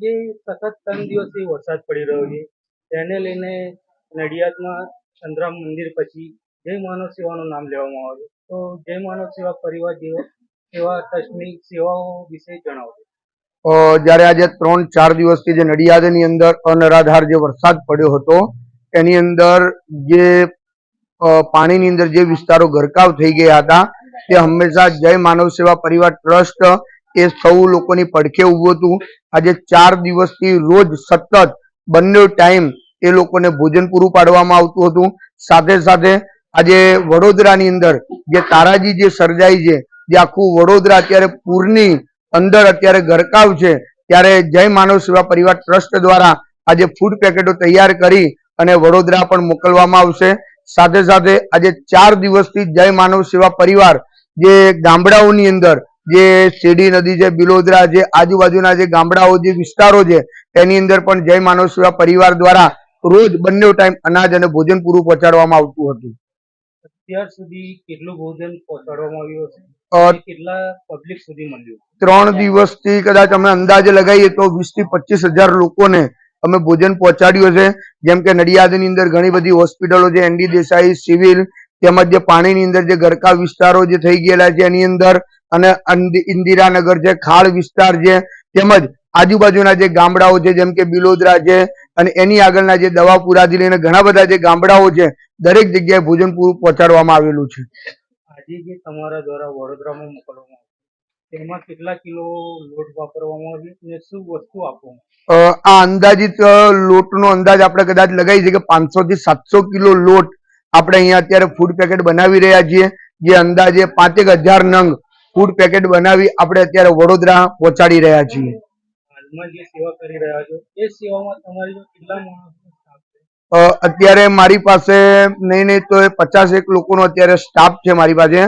જી સતત ત્રણ દિવસથી વરસાદ પડી રહ્યો છે, તેને લઈને નડિયાદમાં ચંદ્રામ મંદિર પછી જય માનવ સેવાનું નામ લેવામાં આવે તો જય માનવ સેવા પરિવાર જેવો સેવા ટ્રસ્ટની સેવાઓ વિશે જણાવો. જ્યારે આજે ત્રણ, ચાર દિવસથી જે નડિયાદની અંદર અનરાધાર જે વરસાદ પડ્યો હતો, એની અંદર જે પાણીની અંદર જે વિસ્તારો ગરકાવ થઈ ગયા હતા, તે હંમેશા જય માનવ સેવા પરિવાર ટ્રસ્ટ એ સૌ લોકોની પડખે ઊભું હતું. આજે ચાર દિવસથી રોજ સતત બંને ટાઈમ એ લોકોને ભોજન પૂરું પાડવામાં આવતું હતું. સાથે સાથે આજે વડોદરાની અંદર જે તારાજી જે સર્જાઈ છે, જે આખું વડોદરા અત્યારે પૂરની અંદર અત્યારે ગરકાવ છે, ત્યારે જય માનવ સેવા પરિવાર ટ્રસ્ટ દ્વારા આજે ફૂડ પેકેટો તૈયાર કરી અને વડોદરા પણ મોકલવામાં આવશે. સાથે સાથે આજે ચાર દિવસથી જય માનવ સેવા પરિવાર જે ગામડાઓની અંદર જે શેરડી નદી છે બિલોદરા છે આજુબાજુના જે ગામડાઓ જે વિસ્તારો છે તેની અંદર પણ જય માનવ સેવા પરિવાર દ્વારા રોજ બંને ટાઈમ અનાજ અને ભોજન પૂરું પહોંચાડવામાં આવતું હતું. અત્યાર સુધી કેટલું ભોજન પહોંચાડવામાં આવ્યું હશે? કેટલા પબ્લિક સુધી મળ્યું? ત્રણ દિવસથી કદાચ અમે અંદાજે લગાવીએ તો વીસથી પચીસ હજાર લોકોને અમે ભોજન પહોંચાડ્યું છે. જેમ કે નડિયાદની અંદર ઘણી બધી હોસ્પિટલો છે એનડી દેસાઈ સિવિલ તેમજ જે પાણીની અંદર જે ગરકા વિસ્તારો જે થઈ ગયેલા છે એની અંદર અને ઇન્દિરાનગર છે ખાડ વિસ્તાર છે તેમજ આજુબાજુના જે ગામડાઓ છે જેમ કે બિલોદરા છે અને એની આગળના જે દવાપુરાથી લઈને ઘણા બધા જે ગામડાઓ છે દરેક જગ્યાએ ભોજન પૂરું પહોંચાડવામાં આવેલું છે. આજે જે તમારા દ્વારા વડોદરામાં મોકલવામાં તેમાં કેટલા કિલો લોટ વાપરવામાં આવ્યો અને શું વસ્તુ આપવામાં આ અંદાજિત લોટનો અંદાજ આપણે કદાચ લગાવી છે કે પાંચસો થી સાતસો કિલો લોટ આપણે અહીંયા અત્યારે ફૂડ પેકેટ બનાવી રહ્યા છીએ જે અંદાજે પાંચેક હજાર નંગ ફૂડ પેકેટ બનાવી આપણે અત્યારે વડોદરા પહોંચાડી રહ્યા છીએ. અત્યારે મારી પાસે નહીં નહીં તો પચાસ એક લોકોનો અત્યારે સ્ટાફ છે મારી પાસે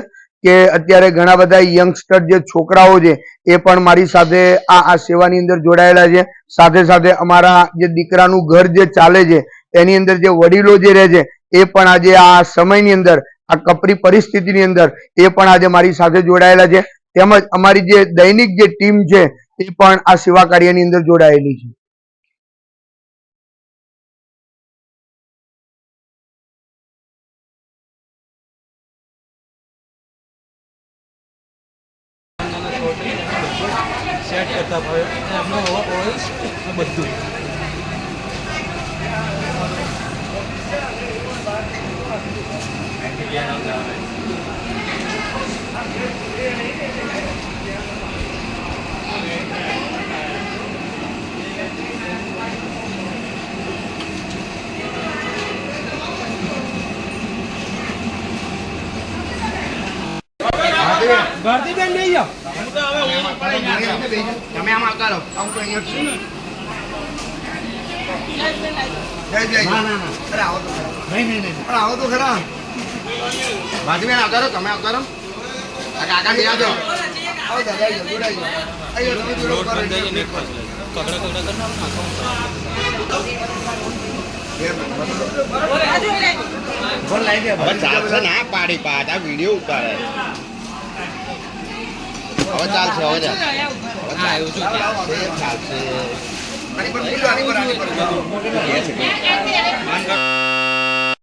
કે અત્યારે ઘણા બધા યંગસ્ટર જે છોકરાઓ છે એ પણ મારી સાથે આ આ સેવાની અંદર જોડાયેલા છે. સાથે સાથે અમારા જે દીકરાનું ઘર જે ચાલે છે એની અંદર જે વડીલો જે રહે છે એ પણ આજે આ સમયની અંદર, આ કપરી પરિસ્થિતિની અંદર એ પણ આજે મારી સાથે જોડાયેલા છે. તેમજ અમારી જે દૈનિક જે ટીમ છે એ પણ આ સેવા કાર્યની અંદર જોડાયેલી છે. બધું. ભારતીબેન નહીં જાઓ. તમે આમ ના રહો આવું જય. અરે આવો તો ખરા. ભાતીબેન આવતા રહો તમે આવતા રહો. આ કાકા બી આવજો આવો દાદા જોડાઈ જાઓ. અહીંયા તમે જોડો કરો ના પાડી પાડ આ વીડિયો ઉતારે. હવે ચાલશે હવે ચાલશે.